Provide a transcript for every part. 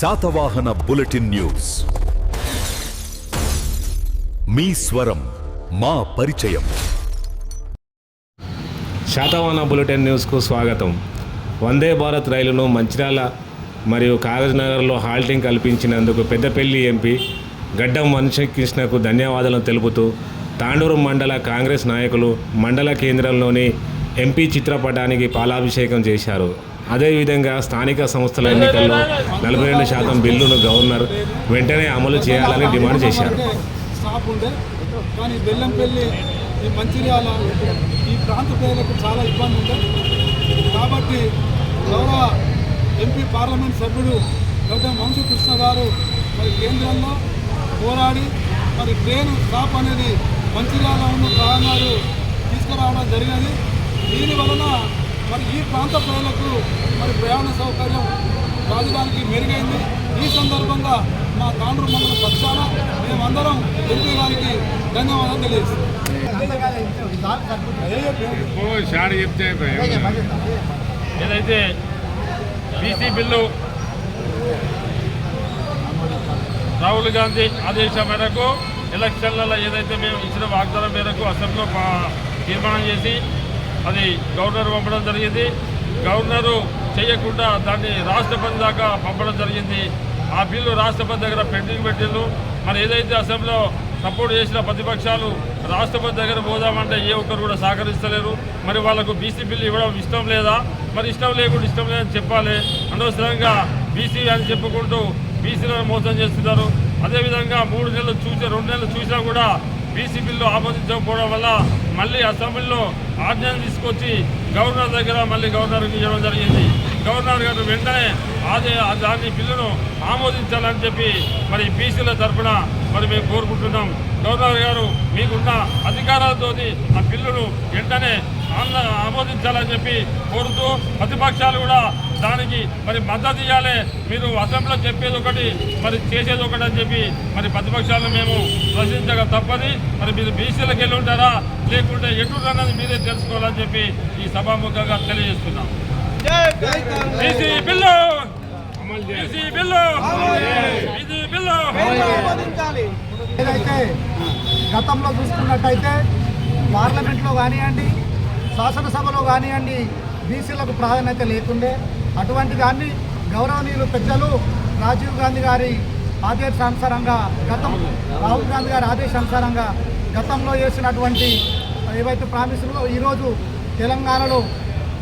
Satavahana bulletin news. మీ స్వరం మా పరిచయం. శాతవాహన బులెటిన్ న్యూస్కు స్వాగతం. వందే భారత్ రైలును మంచిర్యాల మరియు కాగజ్నగర్లో హాల్టింగ్ కల్పించినందుకు పెద్దపల్లి ఎంపీ గడ్డం వంశకృష్ణకు ధన్యవాదాలు తెలుపుతూ తాండూరు మండల కాంగ్రెస్ నాయకులు మండల కేంద్రంలోని ఎంపీ చిత్రపటానికి పాలాభిషేకం చేశారు. అదేవిధంగా స్థానిక సంస్థల ఎన్నికల్లో నలభై రెండు శాతం బిల్లును గవర్నర్ వెంటనే అమలు చేయాలని డిమాండ్ చేశారు. స్టాప్ కానీ బెల్లంపల్లి ఈ మంచిర్యాల ఈ ప్రాంత ప్రజలకు చాలా ఇబ్బంది ఉంది కాబట్టి గౌరవ ఎంపీ పార్లమెంట్ సభ్యుడు గౌతమ్ వంశకృష్ణ గారు మరి కేంద్రంలో పోరాడి మరి ట్రైన్ స్టాప్ అనేది మంచిర్యాల ఉన్న ప్రాణాలు తీసుకురావడం జరిగినది. దీని వలన మరి ఈ ప్రాంత ప్రజలకు మరి ప్రయాణ సౌకర్యం రాజధానికి మెరుగైంది. ఈ సందర్భంగా మా తాండ్రు మండల పక్షాన మేమందరం ఎంపీ గారికి ధన్యవాదాలు తెలియజేస్తాం చెప్తే ఏదైతే బీసీ బిల్లు రాహుల్ గాంధీ ఆదేశం మేరకు ఎలక్షన్లలో ఏదైతే మేము ఇచ్చిన వాగ్దానం మేరకు అసెంబ్లీలో తీర్మానం చేసి అది గవర్నర్ పంపడం జరిగింది. గవర్నరు చేయకుండా దాన్ని రాష్ట్రపతి దాకా పంపడం జరిగింది. ఆ బిల్లు రాష్ట్రపతి దగ్గర పెండింగ్ పెట్టిండు మరి ఏదైతే అసెంబ్లీలో సపోర్ట్ చేసిన ప్రతిపక్షాలు రాష్ట్రపతి దగ్గర పోదామంటే ఏ ఒక్కరు కూడా సహకరిస్తలేరు. మరి వాళ్ళకు బీసీ బిల్లు ఇవ్వడం ఇష్టం లేదా? మరి ఇష్టం లేకుండా ఇష్టం లేదని చెప్పాలి. అనవసరంగా బీసీ అని చెప్పుకుంటూ బీసీలను మోసం చేస్తున్నారు. అదేవిధంగా మూడు నెలలు చూసి రెండు నెలలు చూసినా కూడా బీసీ బిల్లు ఆమోదించకపోవడం వల్ల మళ్ళీ అసెంబ్లీలో ఆర్డినెన్స్ తీసుకొచ్చి గవర్నర్ దగ్గర మళ్ళీ గవర్నర్కి ఇవ్వడం జరిగింది. గవర్నర్ గారు వెంటనే అదే దాని బిల్లును ఆమోదించాలని చెప్పి మరి బీసీల తరఫున మరి మేము కోరుకుంటున్నాం. గవర్నర్ గారు మీకున్న అధికారాలతో ఆ బిల్లును వెంటనే ఆమోదించాలని చెప్పి కోరుతూ ప్రతిపక్షాలు కూడా దానికి మరి మద్దతు ఇవ్వాలి మీరు అసెంబ్లీలో చెప్పేది ఒకటి మరి చేసేది ఒకటి అని చెప్పి మరి ప్రతిపక్షాలను మేము ప్రశ్నించక తప్పది. మరి మీరు బీసీలకు వెళ్ళి ఉంటారా? లేకుంటే ఎటు అన్నది మీరే తెలుసుకోవాలని చెప్పి ఈ సభాముఖంగా తెలియజేస్తున్నాం. BC bill! BC bill! BC bill! ఏదైతే గతంలో చూసుకున్నట్టయితే పార్లమెంట్లో కానివ్వండి శాసనసభలో కానివ్వండి బీసీలకు ప్రాధాన్యత లేకుండే అటువంటి దాన్ని గౌరవనీయులు పెద్దలు రాజీవ్ గాంధీ గారి ఆదేశానుసారంగా గతం రాహుల్ గాంధీ గారి ఆదేశానుసారంగా గతంలో చేసినటువంటి ఏవైతే ప్రామిసులు ఈరోజు తెలంగాణలో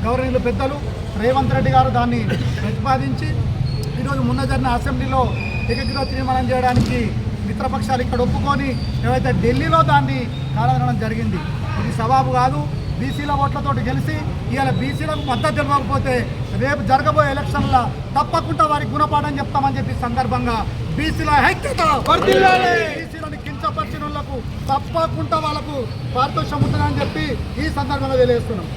గౌరవనీయులు పెద్దలు రేవంత్ రెడ్డి గారు దాన్ని ప్రతిపాదించి ఈరోజు మొన్న జరిగిన అసెంబ్లీలో ఏకగ్రీవ తీర్మానం చేయడానికి మిత్రపక్షాలు ఇక్కడ ఒప్పుకొని ఏవైతే ఢిల్లీలో దాన్ని కారణం జరిగింది. ఇది సవాబు కాదు. బీసీల ఓట్లతోటి గెలిచి ఇవాళ బీసీలకు మద్దతు తెలియకపోతే రేపు జరగబోయే ఎలక్షన్ల తప్పకుండా వారికి గుణపాఠం చెప్తామని చెప్పి సందర్భంగా బీసీల ఐక్యత బీసీలను కించపరిచిన వాళ్ళకు తప్పకుండా వాళ్ళకు పారితోషం ఉంటుందని చెప్పి ఈ సందర్భంగా తెలియజేస్తున్నాం.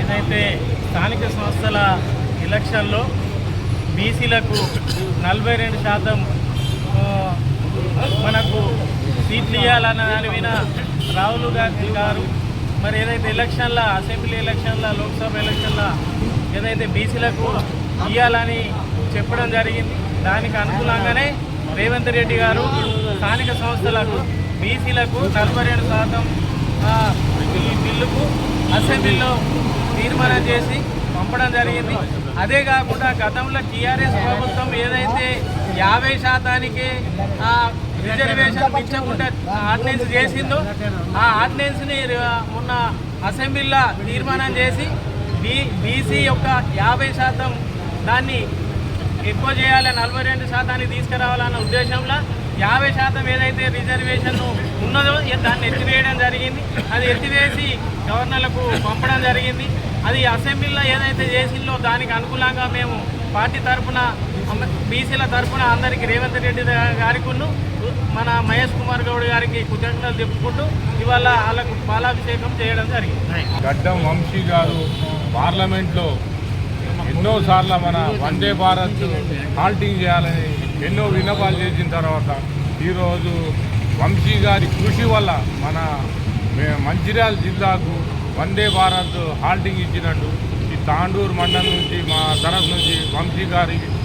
ఏదైతే స్థానిక సంస్థల ఎలక్షన్లో బీసీలకు నలభై రెండు శాతం మనకు సీట్లు ఇవ్వాలన్న దాని మీద రాహుల్ గాంధీ గారు మరి ఏదైతే ఎలక్షన్ల అసెంబ్లీ ఎలక్షన్ల లోక్సభ ఎలక్షన్ల ఏదైతే బీసీలకు ఇవ్వాలని చెప్పడం జరిగింది దానికి అనుకూలంగానే రేవంత్ రెడ్డి గారు స్థానిక సంస్థలకు బీసీలకు నలభై రెండు శాతం ఈ బిల్లుకు అసెంబ్లీలో తీర్మానం చేసి పంపడం జరిగింది. అదే కాకుండా గతంలో టీఆర్ఎస్ ప్రభుత్వం ఏదైతే యాభై శాతానికి ఆ రిజర్వేషన్ పెంచకుండా ఆర్డినెన్స్ చేసిందో ఆ ఆర్డినెన్స్ని మొన్న అసెంబ్లీలో తీర్మానం చేసి బీ బీసీ యొక్క యాభై శాతం దాన్ని ఎక్కువ చేయాలి నలభై రెండు శాతానికి తీసుకురావాలన్న ఉద్దేశంలో యాభై శాతం ఏదైతే రిజర్వేషన్ ఉన్నదో దాన్ని ఎత్తివేయడం జరిగింది. అది ఎత్తివేసి గవర్నర్లకు పంపడం జరిగింది. అది అసెంబ్లీలో ఏదైతే చేసిందో దానికి అనుకూలంగా మేము పార్టీ తరఫున బీసీల తరఫున అందరికీ రేవంత్ రెడ్డి గారికి మన మహేష్ కుమార్ గౌడ్ గారికి కృతజ్ఞతలు చెప్పుకుంటూ ఇవాళ వాళ్ళకు పాలాభిషేకం చేయడం జరిగింది. గడ్డం వంశీ గారు పార్లమెంట్లో ఎన్నోసార్లు మన వందే భారత్ హాల్టింగ్ చేయాలని ఎన్నో విన్నపాలు చేసిన తర్వాత ఈరోజు వంశీ గారి కృషి వల్ల మన మంచిర్యాల జిల్లాకు వందే భారత్ హాల్టింగ్ ఇచ్చినట్టు ఈ తాండూరు మండలం నుంచి మా తరఫు నుంచి వంశీ గారికి